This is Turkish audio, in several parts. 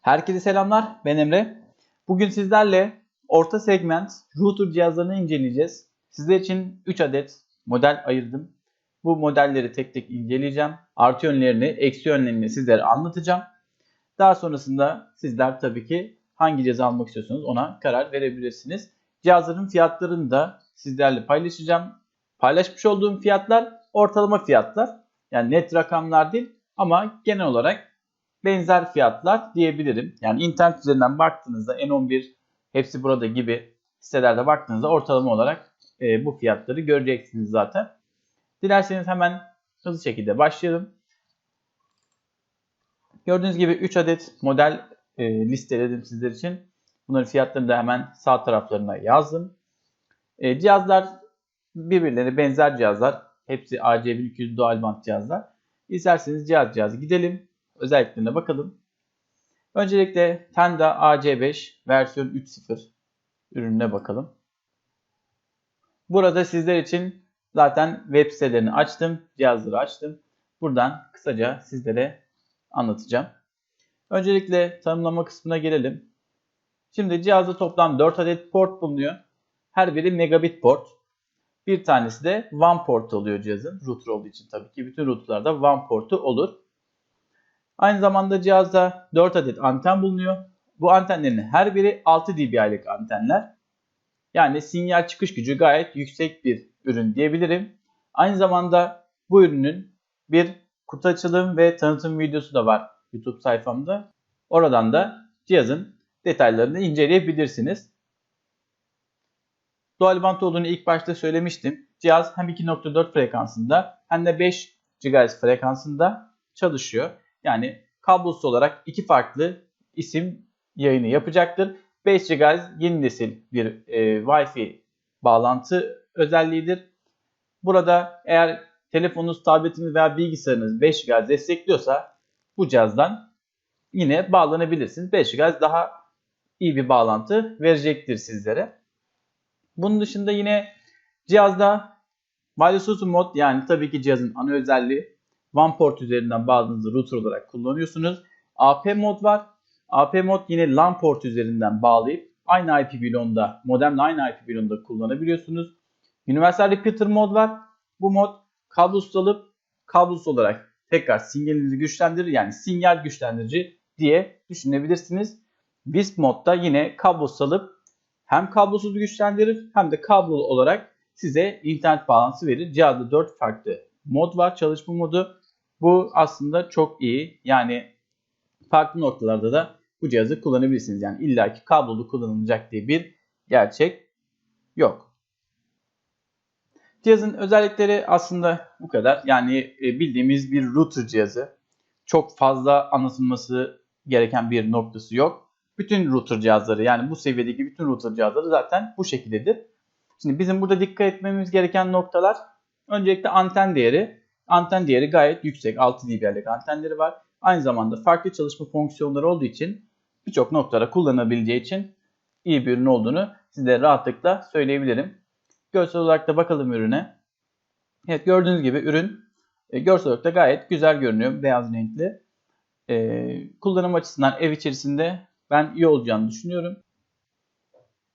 Herkese selamlar. Ben Emre. Bugün sizlerle orta segment router cihazlarını inceleyeceğiz. Sizler için 3 adet model ayırdım. Bu modelleri tek tek inceleyeceğim. Artı yönlerini, eksi yönlerini sizlere anlatacağım. Daha sonrasında sizler tabii ki hangi cihazı almak istiyorsanız ona karar verebilirsiniz. Cihazların fiyatlarını da sizlerle paylaşacağım. Paylaşmış olduğum fiyatlar ortalama fiyatlar. Yani net rakamlar değil ama genel olarak benzer fiyatlar diyebilirim. Yani internet üzerinden baktığınızda N11 hepsi burada gibi sitelerde baktığınızda ortalama olarak e, bu fiyatları göreceksiniz zaten. Dilerseniz hemen hızlı şekilde başlayalım. Gördüğünüz gibi 3 adet model e, listeledim sizler için. Bunların fiyatlarını da hemen sağ taraflarına yazdım. E, cihazlar birbirlerine benzer cihazlar. Hepsi AC1200 dual band cihazlar. İsterseniz cihaz cihaz gidelim özelliklerine bakalım. Öncelikle Tenda AC5 versiyon 3.0 ürününe bakalım. Burada sizler için zaten web sitelerini açtım, cihazları açtım. Buradan kısaca sizlere anlatacağım. Öncelikle tanımlama kısmına gelelim. Şimdi cihazda toplam 4 adet port bulunuyor. Her biri megabit port. Bir tanesi de WAN port oluyor cihazın. Router olduğu için tabii ki bütün routerlarda WAN portu olur. Aynı zamanda cihazda 4 adet anten bulunuyor. Bu antenlerin her biri 6 dB'lik antenler. Yani sinyal çıkış gücü gayet yüksek bir ürün diyebilirim. Aynı zamanda bu ürünün bir kutu açılım ve tanıtım videosu da var YouTube sayfamda. Oradan da cihazın detaylarını inceleyebilirsiniz. Dual band olduğunu ilk başta söylemiştim. Cihaz hem 2.4 frekansında hem de 5 GHz frekansında çalışıyor. Yani kablosuz olarak iki farklı isim yayını yapacaktır. 5 GHz yeni nesil bir e, Wi-Fi bağlantı özelliğidir. Burada eğer telefonunuz, tabletiniz veya bilgisayarınız 5 GHz destekliyorsa bu cihazdan yine bağlanabilirsiniz. 5 GHz daha iyi bir bağlantı verecektir sizlere. Bunun dışında yine cihazda wireless mod yani tabii ki cihazın ana özelliği WAN port üzerinden bağladığınızda router olarak kullanıyorsunuz. AP mod var. AP mod yine LAN port üzerinden bağlayıp aynı IP bloğunda, modemle aynı IP bloğunda kullanabiliyorsunuz. Universal Repeater mod var. Bu mod kablosuz alıp kablosuz olarak tekrar sinyalinizi güçlendirir. Yani sinyal güçlendirici diye düşünebilirsiniz. WISP modda yine kablosuz alıp hem kablosuz güçlendirir hem de kablolu olarak size internet bağlantısı verir. Cihazda 4 farklı mod var çalışma modu. Bu aslında çok iyi. Yani farklı noktalarda da bu cihazı kullanabilirsiniz. Yani illaki kablolu kullanılacak diye bir gerçek yok. Cihazın özellikleri aslında bu kadar. Yani e, bildiğimiz bir router cihazı. Çok fazla anlatılması gereken bir noktası yok. Bütün router cihazları yani bu seviyedeki bütün router cihazları zaten bu şekildedir. Şimdi bizim burada dikkat etmemiz gereken noktalar öncelikle anten değeri. Anten değeri gayet yüksek. 6 dB'lik antenleri var. Aynı zamanda farklı çalışma fonksiyonları olduğu için birçok noktada kullanabileceği için iyi bir ürün olduğunu size rahatlıkla söyleyebilirim. Görsel olarak da bakalım ürüne. Evet gördüğünüz gibi ürün e, görsel olarak da gayet güzel görünüyor. Beyaz renkli. E, kullanım açısından ev içerisinde ben iyi olacağını düşünüyorum.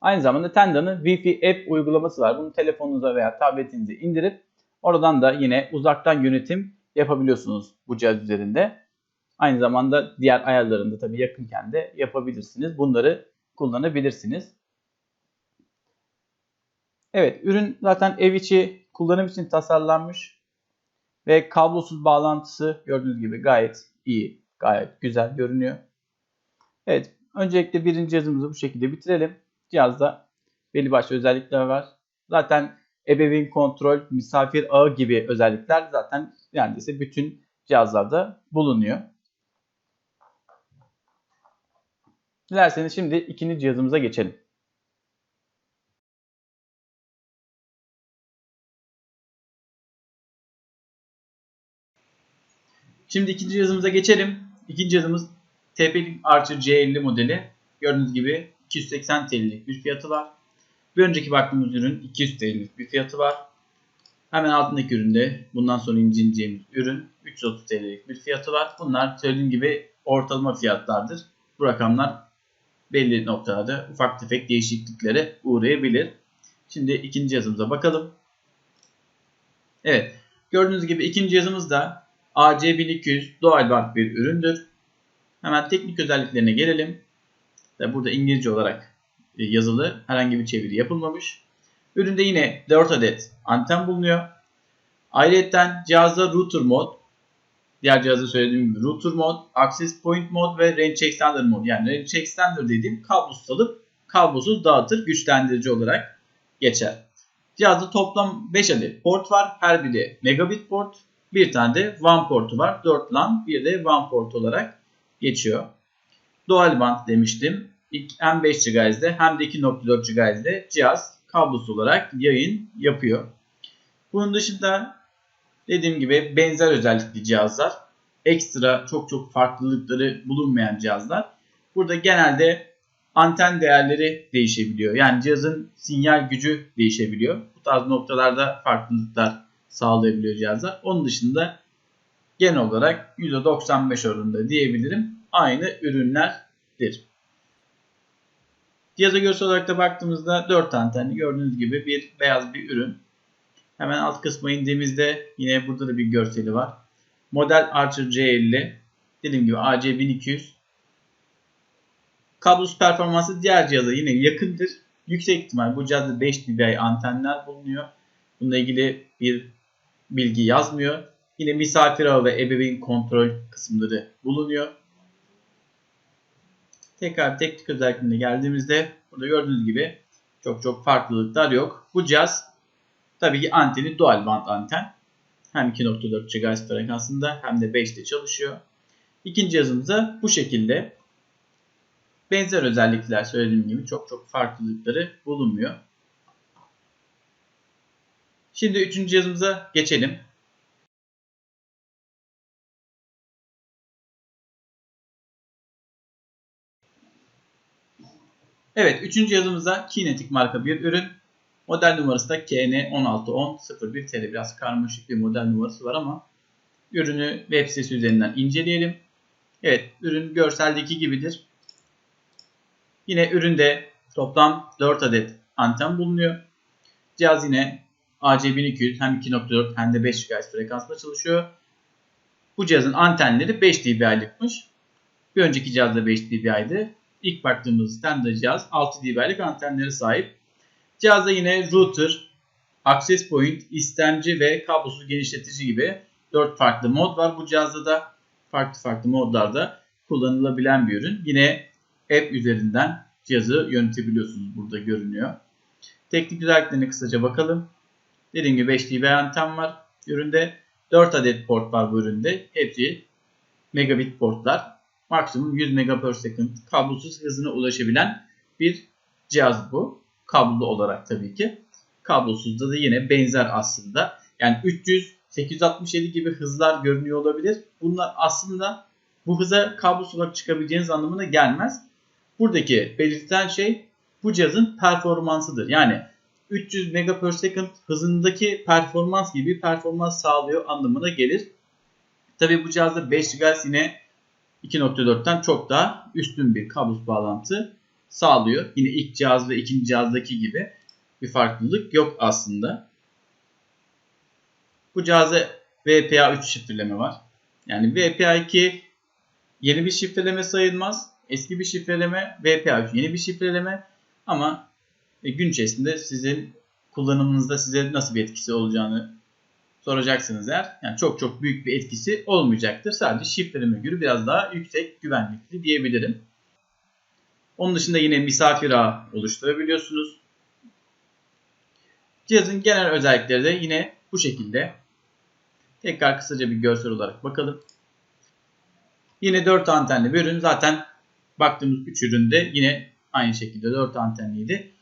Aynı zamanda Tenda'nın Wi-Fi app uygulaması var. Bunu telefonunuza veya tabletinize indirip Oradan da yine uzaktan yönetim yapabiliyorsunuz bu cihaz üzerinde. Aynı zamanda diğer ayarlarında tabii yakınken de yapabilirsiniz. Bunları kullanabilirsiniz. Evet ürün zaten ev içi kullanım için tasarlanmış. Ve kablosuz bağlantısı gördüğünüz gibi gayet iyi, gayet güzel görünüyor. Evet öncelikle birinci cihazımızı bu şekilde bitirelim. Cihazda belli başlı özellikler var. Zaten ebeveyn kontrol, misafir ağı gibi özellikler zaten neredeyse bütün cihazlarda bulunuyor. Dilerseniz şimdi ikinci cihazımıza geçelim. Şimdi ikinci cihazımıza geçelim. İkinci cihazımız TP-Link Archer C50 modeli. Gördüğünüz gibi 280 TL'lik bir fiyatı var. Bir önceki baktığımız ürün 200 TL'lik bir fiyatı var. Hemen altındaki üründe bundan sonra inceleyeceğimiz ürün 330 TL'lik bir fiyatı var. Bunlar söylediğim gibi ortalama fiyatlardır. bu rakamlar belli noktalarda ufak tefek değişikliklere uğrayabilir. Şimdi ikinci yazımıza bakalım. Evet. Gördüğünüz gibi ikinci yazımız da AC1200 doğal band bir üründür. Hemen teknik özelliklerine gelelim. Burada İngilizce olarak yazılı herhangi bir çeviri yapılmamış. Üründe yine 4 adet anten bulunuyor. Ayrıca cihazda router mod, diğer cihazda söylediğim gibi router mod, access point mod ve range extender mod. Yani range extender dediğim kablosuz alıp kablosuz dağıtır güçlendirici olarak geçer. Cihazda toplam 5 adet port var. Her biri megabit port. Bir tane de WAN portu var. 4 LAN bir de WAN port olarak geçiyor. Dual band demiştim. Hem 5 GHz'de hem de 2.4 GHz'de cihaz kablosuz olarak yayın yapıyor. Bunun dışında dediğim gibi benzer özellikli cihazlar. Ekstra çok çok farklılıkları bulunmayan cihazlar. Burada genelde anten değerleri değişebiliyor. Yani cihazın sinyal gücü değişebiliyor. Bu tarz noktalarda farklılıklar sağlayabiliyor cihazlar. Onun dışında genel olarak %95 oranında diyebilirim. Aynı ürünlerdir. Cihaza görsel olarak da baktığımızda 4 antenli gördüğünüz gibi bir beyaz bir ürün. Hemen alt kısma indiğimizde yine burada da bir görseli var. Model Archer C50. Dediğim gibi AC1200 Kablosuz performansı diğer cihaza yine yakındır. Yüksek ihtimal bu cihazda 5 dBi antenler bulunuyor. Bununla ilgili bir bilgi yazmıyor. Yine misafir ağı ve ebeveyn kontrol kısımları bulunuyor. Tekrar teknik özelliklerine geldiğimizde burada gördüğünüz gibi çok çok farklılıklar yok. Bu cihaz tabii ki anteni dual band anten. Hem 2.4 GHz frekansında hem de 5'te çalışıyor. İkinci cihazımıza bu şekilde benzer özellikler söylediğim gibi çok çok farklılıkları bulunmuyor. Şimdi üçüncü cihazımıza geçelim. Evet, üçüncü yazımızda Kinetic marka bir ürün. Model numarası da KN161001TL. Biraz karmaşık bir model numarası var ama ürünü web sitesi üzerinden inceleyelim. Evet, ürün görseldeki gibidir. Yine üründe toplam 4 adet anten bulunuyor. Cihaz yine AC1200 hem 2.4 hem de 5 GHz frekansla çalışıyor. Bu cihazın antenleri 5 dB'lıkmış. Bir önceki cihaz da 5 dB'ydi. İlk baktığımız standart cihaz 6 dB'lik antenleri sahip. Cihazda yine router, access point, istemci ve kablosuz genişletici gibi 4 farklı mod var. Bu cihazda da farklı farklı modlarda kullanılabilen bir ürün. Yine app üzerinden cihazı yönetebiliyorsunuz. Burada görünüyor. Teknik özelliklerine kısaca bakalım. Dediğim gibi 5 dB anten var. Üründe 4 adet port var bu üründe. Hepsi megabit portlar maksimum 100 Mbps kablosuz hızına ulaşabilen bir cihaz bu. Kablolu olarak tabii ki. Kablosuzda da yine benzer aslında. Yani 300 867 gibi hızlar görünüyor olabilir. Bunlar aslında bu hıza kablosuz olarak çıkabileceğiniz anlamına gelmez. Buradaki belirtilen şey bu cihazın performansıdır. Yani 300 Mbps hızındaki performans gibi performans sağlıyor anlamına gelir. Tabi bu cihazda 5 GHz yine 2.4'ten çok daha üstün bir kablosuz bağlantı sağlıyor. Yine ilk cihaz ve ikinci cihazdaki gibi bir farklılık yok aslında. Bu cihazda VPA3 şifreleme var. Yani VPA2 yeni bir şifreleme sayılmaz. Eski bir şifreleme, VPA3 yeni bir şifreleme ama gün içerisinde sizin kullanımınızda size nasıl bir etkisi olacağını soracaksınız eğer. Yani çok çok büyük bir etkisi olmayacaktır. Sadece şifreleme göre biraz daha yüksek güvenlikli diyebilirim. Onun dışında yine misafir ağ oluşturabiliyorsunuz. Cihazın genel özellikleri de yine bu şekilde. Tekrar kısaca bir görsel olarak bakalım. Yine 4 antenli bir ürün. Zaten baktığımız 3 üründe yine aynı şekilde 4 antenliydi.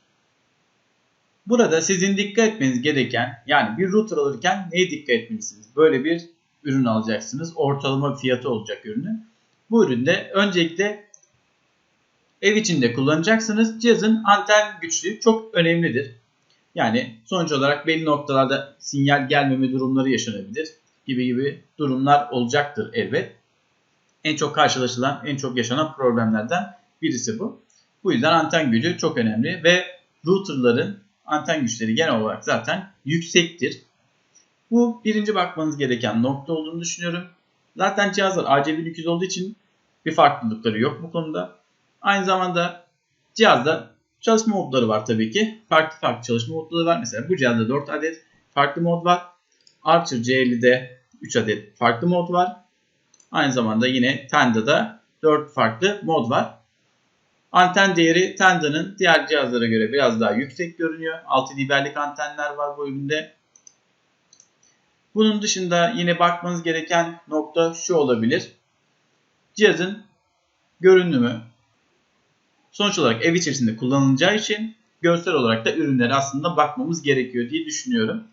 Burada sizin dikkat etmeniz gereken yani bir router alırken neye dikkat etmelisiniz? Böyle bir ürün alacaksınız. Ortalama fiyatı olacak ürünün. Bu üründe öncelikle ev içinde kullanacaksınız. Cihazın anten güçlüğü çok önemlidir. Yani sonuç olarak belli noktalarda sinyal gelmeme durumları yaşanabilir gibi gibi durumlar olacaktır elbet. En çok karşılaşılan, en çok yaşanan problemlerden birisi bu. Bu yüzden anten gücü çok önemli ve routerların anten güçleri genel olarak zaten yüksektir. Bu birinci bakmanız gereken nokta olduğunu düşünüyorum. Zaten cihazlar RGB200 olduğu için bir farklılıkları yok bu konuda. Aynı zamanda cihazda çalışma modları var tabii ki. Farklı farklı çalışma modları var. Mesela bu cihazda 4 adet farklı mod var. Archer C50'de 3 adet farklı mod var. Aynı zamanda yine Tenda'da 4 farklı mod var. Anten değeri Tenda'nın diğer cihazlara göre biraz daha yüksek görünüyor. 6 dB'lik antenler var bu üründe. Bunun dışında yine bakmanız gereken nokta şu olabilir. Cihazın görünümü sonuç olarak ev içerisinde kullanılacağı için görsel olarak da ürünlere aslında bakmamız gerekiyor diye düşünüyorum.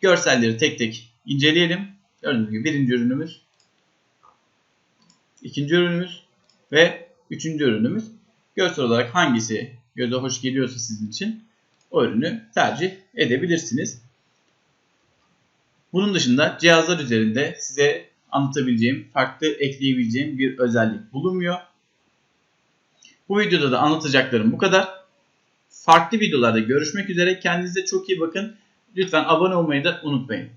Görselleri tek tek inceleyelim. Gördüğünüz gibi birinci ürünümüz, ikinci ürünümüz ve üçüncü ürünümüz. Görsel olarak hangisi göze hoş geliyorsa sizin için o ürünü tercih edebilirsiniz. Bunun dışında cihazlar üzerinde size anlatabileceğim, farklı ekleyebileceğim bir özellik bulunmuyor. Bu videoda da anlatacaklarım bu kadar. Farklı videolarda görüşmek üzere. Kendinize çok iyi bakın. Lütfen abone olmayı da unutmayın.